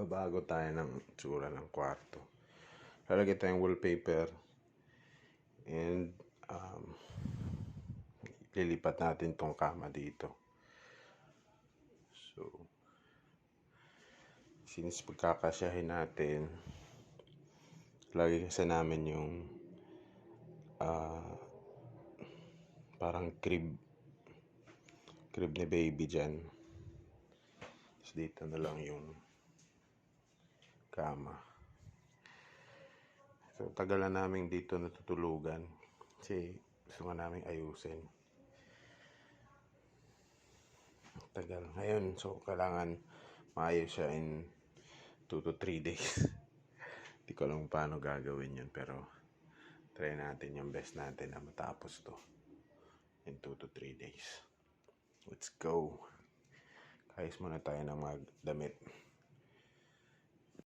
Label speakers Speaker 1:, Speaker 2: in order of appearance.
Speaker 1: Babago tayo ng tsura ng kwarto. Lalagay tayong wallpaper. And, um, lilipat natin tong kama dito. So, since pagkakasyahin natin, lagi kasi namin yung ah, parang crib crib ni baby dyan. Tapos dito na lang yung kama. So, tagal na namin dito natutulugan. Kasi gusto nga namin ayusin. Tagal. Ngayon, so kailangan maayos siya in 2 to 3 days. Hindi ko alam paano gagawin yun pero try natin yung best natin na matapos to in 2 to 3 days. Let's go. Kayos muna tayo ng magdamit.